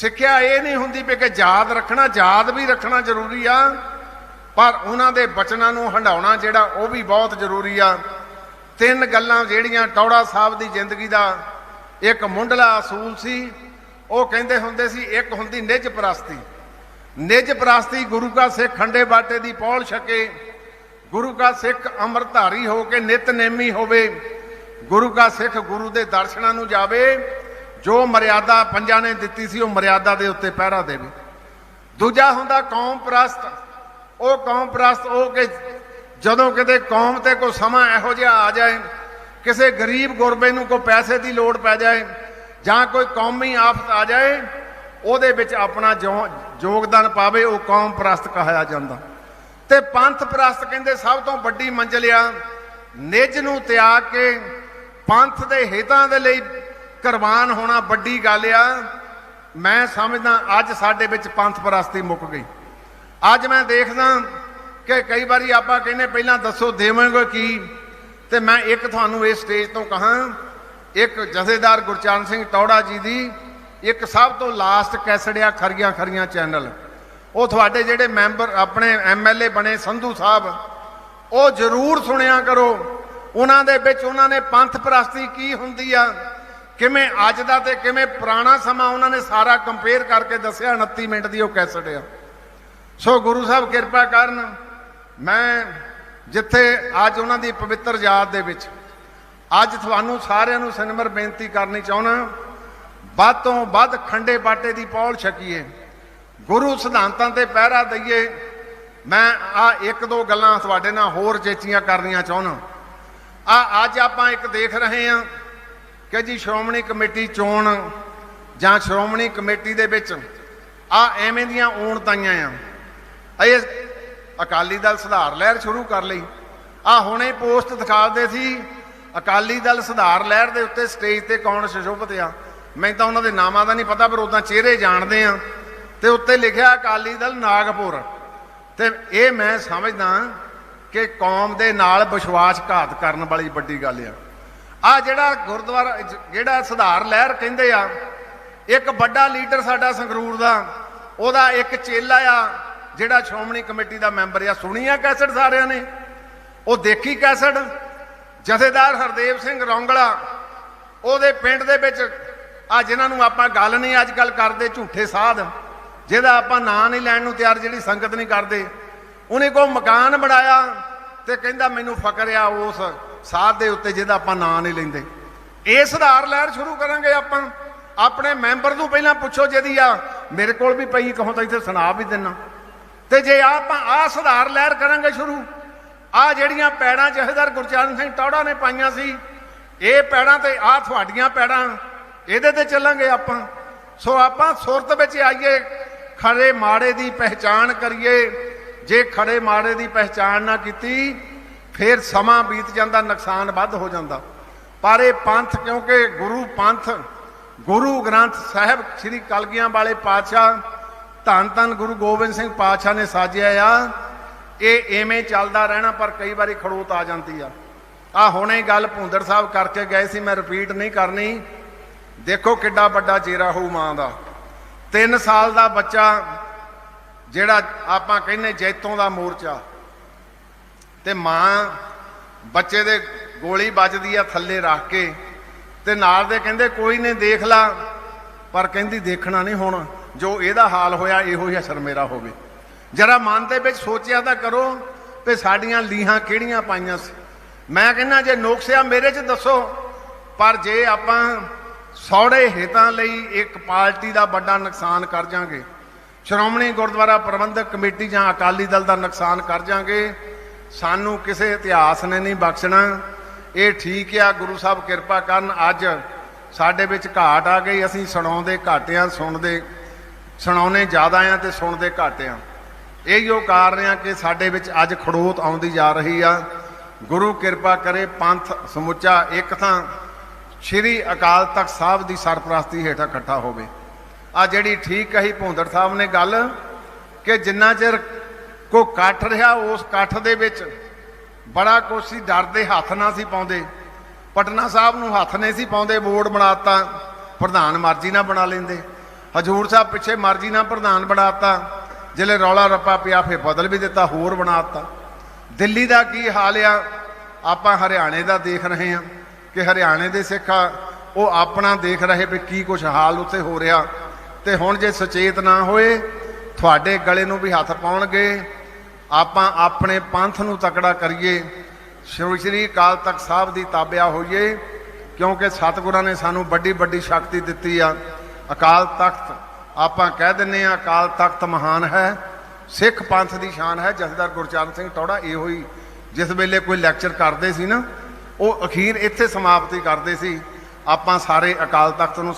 ਸਿੱਖਿਆ ਇਹ ਨਹੀਂ ਹੁੰਦੀ ਵੀ ਕਿ ਯਾਦ ਰੱਖਣਾ, ਯਾਦ ਵੀ ਰੱਖਣਾ ਜ਼ਰੂਰੀ ਆ, ਪਰ ਉਹਨਾਂ ਦੇ ਬਚਨਾਂ ਨੂੰ ਹੰਡਾਉਣਾ ਜਿਹੜਾ ਉਹ ਵੀ ਬਹੁਤ ਜ਼ਰੂਰੀ ਆ। ਤਿੰਨ ਗੱਲਾਂ ਜਿਹੜੀਆਂ ਟੌੜਾ ਸਾਹਿਬ ਦੀ ਜ਼ਿੰਦਗੀ ਦਾ ਇੱਕ ਮੁੰਡਲਾ ਅਸੂਲ ਸੀ, ਉਹ ਕਹਿੰਦੇ ਹੁੰਦੇ ਸੀ, ਇੱਕ ਹੁੰਦੀ ਨਿਜ ਪ੍ਰਸਤੀ। ਨਿਜ ਪ੍ਰਸਤੀ ਗੁਰੂ ਕਾ ਸਿੱਖ ਖੰਡੇ ਬਾਟੇ ਦੀ ਪੌਲ ਛਕੇ, ਗੁਰੂ ਕਾ ਸਿੱਖ ਅੰਮ੍ਰਿਤਧਾਰੀ ਹੋ ਕੇ ਨਿਤਨੇਮੀ ਹੋਵੇ, ਗੁਰੂ ਕਾ ਸਿੱਖ ਗੁਰੂ ਦੇ ਦਰਸ਼ਨਾਂ ਨੂੰ ਜਾਵੇ ਜੋ ਮਰਿਆਦਾ ਪੰਜਾਂ ਨੇ ਦਿੱਤੀ ਸੀ, ਉਹ ਮਰਿਆਦਾ ਦੇ ਉੱਤੇ ਪਹਿਰਾ ਦੇਵੇ। ਦੂਜਾ ਹੁੰਦਾ ਕੌਮ ਪ੍ਰਸਤ। ਉਹ ਕੌਮ ਪ੍ਰਸਤ, ਉਹ ਕਿ ਜਦੋਂ ਕਿਤੇ ਕੌਮ ਤੇ ਕੋਈ ਸਮਾਂ ਇਹੋ ਜਿਹਾ ਆ ਜਾਏ, ਕਿਸੇ ਗਰੀਬ ਗੁਰਬੇ ਨੂੰ ਕੋਈ ਪੈਸੇ ਦੀ ਲੋੜ ਪੈ ਜਾਏ, ਜਾਂ ਕੋਈ ਕੌਮੀ ਆਫਤ ਆ ਜਾਏ, ਉਹਦੇ ਵਿੱਚ ਆਪਣਾ ਜੋ- ਯੋਗਦਾਨ ਪਾਵੇ, ਉਹ ਕੌਮ ਪ੍ਰਸਤ ਕਹਾਇਆ ਜਾਂਦਾ। ਤੇ ਪੰਥ ਪ੍ਰਸਤ ਕਹਿੰਦੇ ਸਭ ਤੋਂ ਵੱਡੀ ਮੰਜ਼ਿਲ ਆ, ਨਿੱਜ ਨੂੰ ਤਿਆਗ ਕੇ ਪੰਥ ਦੇ ਹਿੱਤਾਂ ਦੇ ਲਈ ਕੁਰਬਾਨ ਹੋਣਾ ਵੱਡੀ ਗੱਲ ਆ। ਮੈਂ ਸਮਝਦਾ ਅੱਜ ਸਾਡੇ ਵਿੱਚ ਪੰਥ ਪ੍ਰਸਤੀ ਮੁੱਕ ਗਈ। ਅੱਜ ਮੈਂ ਦੇਖਦਾ ਕਿ ਕਈ ਵਾਰੀ ਆਪਾਂ ਕਹਿੰਦੇ ਪਹਿਲਾਂ ਦੱਸੋ ਦੇਵਾਂਗੇ ਕੀ? ਤੇ ਮੈਂ ਇੱਕ ਤੁਹਾਨੂੰ ਇਸ ਸਟੇਜ ਤੋਂ ਕਹਾਂ, ਇੱਕ ਜਥੇਦਾਰ ਗੁਰਚਰਨ ਸਿੰਘ ਟੌੜਾ ਜੀ ਦੀ ਇੱਕ ਸਭ ਤੋਂ ਲਾਸਟ ਕੈਸੜਿਆ ਖਰੀਆਂ ਖਰੀਆਂ ਚੈਨਲ ਉਹ ਤੁਹਾਡੇ ਜਿਹੜੇ ਮੈਂਬਰ ਆਪਣੇ ਐਮਐਲਏ ਬਣੇ, ਸੰਧੂ ਸਾਹਿਬ, ਉਹ ਜ਼ਰੂਰ ਸੁਣਿਆ ਕਰੋ। ਉਹਨਾਂ ਦੇ ਵਿੱਚ ਉਹਨਾਂ ਨੇ ਪੰਥ ਪ੍ਰਸਤੀ ਕੀ ਹੁੰਦੀ ਆ? ਕਿਵੇਂ ਅੱਜ ਦਾ ਤੇ ਕਿਵੇਂ ਪੁਰਾਣਾ ਸਮਾਂ ਉਹਨਾਂ ਨੇ ਸਾਰਾ ਕੰਪੇਅਰ ਕਰਕੇ ਦੱਸਿਆ 29 ਮਿੰਟ ਦੀ ਉਹ ਕੈਸਟ ਆ। ਸੋ ਗੁਰੂ ਸਾਹਿਬ ਕਿਰਪਾ ਕਰਨ, ਮੈਂ ਜਿੱਥੇ ਅੱਜ ਉਹਨਾਂ ਦੀ ਪਵਿੱਤਰ ਯਾਦ ਦੇ ਵਿੱਚ, ਅੱਜ ਤੁਹਾਨੂੰ ਸਾਰਿਆਂ ਨੂੰ ਸਿਨਮਰ ਬੇਨਤੀ ਕਰਨੀ ਚਾਹੁੰਦਾ ਵੱਧ ਤੋਂ ਵੱਧ ਖੰਡੇ ਬਾਟੇ ਦੀ ਪੌਲ ਛਕੀਏ, ਗੁਰੂ ਸਿਧਾਂਤਾਂ ਤੇ ਪਹਿਰਾ ਦਈਏ। ਮੈਂ ਆ ਇੱਕ ਦੋ ਗੱਲਾਂ ਤੁਹਾਡੇ ਨਾਲ ਹੋਰ ਚੇਚੀਆਂ ਕਰਨੀਆਂ ਚਾਹੁੰਦਾ ਆ ਅੱਜ ਆਪਾਂ ਇੱਕ ਦੇਖ ਰਹੇ ਹਾਂ ਕਿ ਜੀ ਸ਼੍ਰੋਮਣੀ ਕਮੇਟੀ ਚੋਣ ਜਾਂ ਸ਼੍ਰੋਮਣੀ ਕਮੇਟੀ ਦੇ ਵਿੱਚ ਆ ਐਵੇਂ ਦੀਆਂ ਊਣਤਾਈਆਂ ਆ। ਇਹ ਅਕਾਲੀ ਦਲ ਸੁਧਾਰ ਲਹਿਰ ਸ਼ੁਰੂ ਕਰ ਲਈ। ਆ ਹੁਣੇ ਪੋਸਟ ਦਿਖਾਉਂਦੇ ਸੀ, ਅਕਾਲੀ ਦਲ ਸੁਧਾਰ ਲਹਿਰ ਦੇ ਉੱਤੇ ਸਟੇਜ ਤੇ ਕੌਣ ਸ਼ਸ਼ੋਭਤ ਆ? ਮੈਂ ਤਾਂ ਉਹਨਾਂ ਦੇ ਨਾਮਾਂ ਦਾ ਨਹੀਂ ਪਤਾ, ਪਰ ਉਦਾਂ ਚਿਹਰੇ ਜਾਣਦੇ ਆ। ਤੇ ਉੱਤੇ ਲਿਖਿਆ ਅਕਾਲੀ ਦਲ ਨਾਗਪੁਰ। ਤੇ ਇਹ ਮੈਂ ਸਮਝਦਾ ਕਿ ਕੌਮ ਦੇ ਨਾਲ ਵਿਸ਼ਵਾਸਘਾਤ ਕਰਨ ਵਾਲੀ ਵੱਡੀ ਗੱਲ ਆ। ਆ ਜਿਹੜਾ ਗੁਰਦੁਆਰਾ, ਜਿਹੜਾ ਸੁਧਾਰ ਲਹਿਰ ਕਹਿੰਦੇ ਆ, ਇੱਕ ਵੱਡਾ ਲੀਡਰ ਸਾਡਾ ਸੰਗਰੂਰ ਦਾ, ਉਹਦਾ ਇੱਕ ਚੇਲਾ ਆ, ਜਿਹੜਾ ਸ਼੍ਰੋਮਣੀ ਕਮੇਟੀ ਦਾ ਮੈਂਬਰ ਆ। ਸੁਣੀ ਆ ਕੈਸਟ ਸਾਰਿਆਂ ਨੇ? ਉਹ ਦੇਖੀ ਕੈਸਟ? ਜਥੇਦਾਰ ਹਰਦੇਵ ਸਿੰਘ ਰੌਂਗਲਾ, ਉਹਦੇ ਪਿੰਡ ਦੇ ਵਿੱਚ ਆ ਜਿਨ੍ਹਾਂ ਨੂੰ ਆਪਾਂ ਗੱਲ ਨਹੀਂ ਅੱਜ ਕੱਲ ਕਰਦੇ, ਝੂਠੇ ਸਾਧ। ਜਿਹਦਾ ਆਪਾਂ ਨਾਂ ਨਹੀਂ ਲੈਣ ਨੂੰ ਤਿਆਰ, ਜਿਹੜੀ ਸੰਗਤ ਨਹੀਂ ਕਰਦੇ। ਉਹਨੇ ਕੋ ਮਕਾਨ ਬਣਾਇਆ ਤੇ ਕਹਿੰਦਾ ਮੈਨੂੰ ਫਕਰ ਆ ਉਸ ਸਾਧ ਦੇ ਉੱਤੇ ਜਿਹਦਾ ਆਪਾਂ ਨਾਂ ਨਹੀਂ ਲੈਂਦੇ। ਇਹ ਸੁਧਾਰ ਲਹਿਰ ਸ਼ੁਰੂ ਕਰਾਂਗੇ ਆਪਾਂ। ਆਪਣੇ ਮੈਂਬਰ ਨੂੰ ਪਹਿਲਾਂ ਪੁੱਛੋ ਜਿਹਦੀ ਆ, ਮੇਰੇ ਕੋਲ ਵੀ ਪਈ, ਕਹੋ ਤਾਂ ਇੱਥੇ ਸੁਣਾ ਵੀ ਦਿੰਨਾ। ਤੇ ਜੇ ਆਪਾਂ ਆ ਸੁਧਾਰ ਲਹਿਰ ਕਰਾਂਗੇ ਸ਼ੁਰੂ ਆ ਜਿਹੜੀਆਂ ਪੈੜਾਂ ਜਹੇਦਾਰ ਗੁਰਚਰਨ ਸਿੰਘ ਟੌੜਾ ਨੇ ਪਾਈਆਂ ਸੀ, ਇਹ ਪੈੜਾਂ ਤੇ ਆ ਤੁਹਾਡੀਆਂ ਪੈੜਾਂ, ਇਹਦੇ ਤੇ ਚੱਲਾਂਗੇ ਆਪਾਂ। ਸੋ ਆਪਾਂ ਸੁਰਤ ਵਿੱਚ ਆਈਏ, ਖੜੇ ਮਾੜੇ ਦੀ ਪਹਿਚਾਣ ਕਰੀਏ। ਜੇ ਖੜੇ ਮਾੜੇ ਦੀ ਪਹਿਚਾਣ ਨਾ ਕੀਤੀ ਫਿਰ ਸਮਾਂ ਬੀਤ ਜਾਂਦਾ, ਨੁਕਸਾਨ ਵੱਧ ਹੋ ਜਾਂਦਾ। ਪਰ ਇਹ ਪੰਥ, ਕਿਉਂਕਿ ਗੁਰੂ ਪੰਥ, ਗੁਰੂ ਗ੍ਰੰਥ ਸਾਹਿਬ, ਸ੍ਰੀ ਕਲਗੀਆਂ ਵਾਲੇ ਪਾਤਸ਼ਾਹ, ਧੰਨ ਧੰਨ ਗੁਰੂ ਗੋਬਿੰਦ ਸਿੰਘ ਪਾਤਸ਼ਾਹ ਨੇ ਸਾਜਿਆ ਆ। ਇਹ ਐਵੇਂ ਚੱਲਦਾ ਰਹਿਣਾ, ਪਰ ਕਈ ਵਾਰੀ ਖੜੋਤ ਆ ਜਾਂਦੀ ਆ। ਆ ਹੁਣੇ ਗੱਲ ਭੁੰਦਰ ਸਾਹਿਬ ਕਰਕੇ ਗਏ ਸੀ, ਮੈਂ ਰਿਪੀਟ ਨਹੀਂ ਕਰਨੀ। ਦੇਖੋ ਕਿੱਡਾ ਵੱਡਾ ਜੇਰਾ ਹੋਊ ਮਾਂ ਦਾ। 3 ਸਾਲ ਦਾ ਬੱਚਾ, ਜਿਹੜਾ ਆਪਾਂ ਕਹਿੰਨੇ ਜੈਤੋਂ ਦਾ ਮੋਰਚਾ। ਤੇ ਮਾਂ ਬੱਚੇ ਦੇ ਗੋਲੀ ਵੱਜਦੀ ਆ ਥੱਲੇ ਰੱਖ ਕੇ ਤੇ ਨਾਲ ਦੇ ਕਹਿੰਦੇ, ਕੋਈ ਨਹੀਂ, ਦੇਖ ਲਾ। ਪਰ ਕਹਿੰਦੀ, ਦੇਖਣਾ ਨਹੀਂ ਹੁਣ। ਜੋ ਇਹਦਾ ਹਾਲ ਹੋਇਆ, ਇਹੋ ਹੀ ਅਸਰ ਮੇਰਾ ਹੋਵੇ। ਜਰਾ ਮਨ ਦੇ ਵਿੱਚ ਸੋਚਿਆ ਤਾਂ ਕਰੋ ਤੇ ਸਾਡੀਆਂ ਲੀਹਾਂ ਕਿਹੜੀਆਂ ਪਾਈਆਂ ਸੀ। ਮੈਂ ਕਹਿੰਦਾ, ਜੇ ਨੁਕਸਿਆ ਮੇਰੇ 'ਚ ਦੱਸੋ। ਪਰ ਜੇ ਆਪਾਂ ਸੌੜੇ ਹਿੱਤਾਂ ਲਈ ਇੱਕ ਪਾਰਟੀ ਦਾ ਵੱਡਾ ਨੁਕਸਾਨ ਕਰ ਜਾਾਂਗੇ, ਸ਼੍ਰੋਮਣੀ ਗੁਰਦੁਆਰਾ ਪ੍ਰਬੰਧਕ ਕਮੇਟੀ ਜਾਂ ਅਕਾਲੀ ਦਲ ਦਾ ਨੁਕਸਾਨ ਕਰ ਜਾਾਂਗੇ ਸਾਨੂੰ ਕਿਸੇ ਇਤਿਹਾਸ ਨੇ ਨਹੀਂ ਬਖਸ਼ਣਾ। ਇਹ ਠੀਕ ਆ, ਗੁਰੂ ਸਾਹਿਬ ਕਿਰਪਾ ਕਰਨ, ਅੱਜ ਸਾਡੇ ਵਿੱਚ ਘਾਟ ਆ ਗਈ। ਅਸੀਂ ਸੁਣਾਉਂਦੇ ਘਾਟਿਆਂ ਸੁਣਦੇ ਸੁਣਾਉਨੇ ਜ਼ਿਆਦਾ ਆ ਤੇ ਸੁਣਦੇ ਘੱਟ ਆ। ਇਹੀਓ ਕਾਰਨ ਆ ਕਿ ਸਾਡੇ ਵਿੱਚ ਅੱਜ ਖੜੋਤ ਆਉਂਦੀ ਜਾ ਰਹੀ ਆ। ਗੁਰੂ ਕਿਰਪਾ ਕਰੇ, ਪੰਥ ਸਮੁੱਚਾ ਇੱਕ ਥਾਂ ਸ਼੍ਰੀ ਅਕਾਲ ਤਖਤ ਸਾਹਿਬ ਦੀ ਸਰਪ੍ਰਸਤੀ ਹੇਠ ਇਕੱਠਾ ਹੋਵੇ। ਆ ਜਿਹੜੀ ਠੀਕ ਕਹੀ ਭੁੰਦੜ ਸਾਹਿਬ ਨੇ ਗੱਲ ਕਿ ਜਿੰਨਾ ਚਿਰ ਕੋ ਕੱਠ ਰਿਹਾ ਉਸ ਕੱਠ ਦੇ ਵਿੱਚ। ਬੜਾ ਕੁਛ ਸੀ, ਡਰਦੇ ਹੱਥ ਨਾ ਸੀ ਪਾਉਂਦੇ। ਪਟਨਾ ਸਾਹਿਬ ਨੂੰ ਹੱਥ ਨਹੀਂ ਸੀ ਪਾਉਂਦੇ, ਬੋਰਡ ਬਣਾਤਾ ਪ੍ਰਧਾਨ ਮਰਜ਼ੀ ਨਾਲ ਬਣਾ ਲੈਂਦੇ। ਹਜੂਰ ਸਾਹਿਬ ਪਿੱਛੇ ਮਰਜ਼ੀ ਨਾਲ ਪ੍ਰਧਾਨ ਬਣਾਤਾ ਜਿਲੇ ਰੌਲਾ ਰੱਪਾ ਪਿਆ ਫੇ ਬਦਲ ਵੀ ਦਿੱਤਾ, ਹੋਰ ਬਣਾਤਾ ਦਿੱਲੀ ਦਾ ਕੀ ਹਾਲ ਆ? ਆਪਾਂ ਹਰਿਆਣੇ ਦਾ ਦੇਖ ਰਹੇ ਹਾਂ ਕਿ ਹਰਿਆਣੇ ਦੇ ਸਿੱਖ ਆ, ਉਹ ਆਪਣਾ ਦੇਖ ਰਹੇ ਵੀ ਕੀ ਕੁਝ ਹਾਲ ਉੱਥੇ ਹੋ ਰਿਹਾ। ਤੇ ਹੁਣ ਜੇ ਸੁਚੇਤ ਨਾ ਹੋਏ, ਤੁਹਾਡੇ ਗਲੇ ਨੂੰ ਵੀ ਹੱਥ ਪਾਉਣਗੇ ਆਪਾਂ ਆਪਣੇ ਪੰਥ ਨੂੰ ਤਕੜਾ ਕਰੀਏ, ਸ਼੍ਰੀ ਸ਼੍ਰੀ ਅਕਾਲ ਤਖਤ ਸਾਹਿਬ ਦੀ ਤਾਬਿਆ ਹੋਈਏ, ਕਿਉਂਕਿ ਸਤਿਗੁਰਾਂ ਨੇ ਸਾਨੂੰ ਵੱਡੀ ਵੱਡੀ ਸ਼ਕਤੀ ਦਿੱਤੀ ਆ। ਅਕਾਲ ਤਖਤ, ਆਪਾਂ ਕਹਿ ਦਿੰਨੇ ਆ ਅਕਾਲ ਤਖਤ ਮਹਾਨ ਹੈ, ਸਿੱਖ ਪੰਥ ਦੀ ਸ਼ਾਨ ਹੈ, ਜਥੇਦਾਰ ਗੁਰਚਰਨ ਸਿੰਘ ਟੌੜਾ ਇਹੋ ਹੀ, ਜਿਸ ਵੇਲੇ ਕੋਈ ਲੈਕਚਰ ਕਰਦੇ ਸੀ ਨਾ, ਉਹ ਅਖੀਰ ਇੱਥੇ ਸਮਾਪਤੀ ਕਰਦੇ ਸੀ। ਆਪਾਂ ਸਾਰੇ ਅਕਾਲ ਤਖਤ ਨੂੰ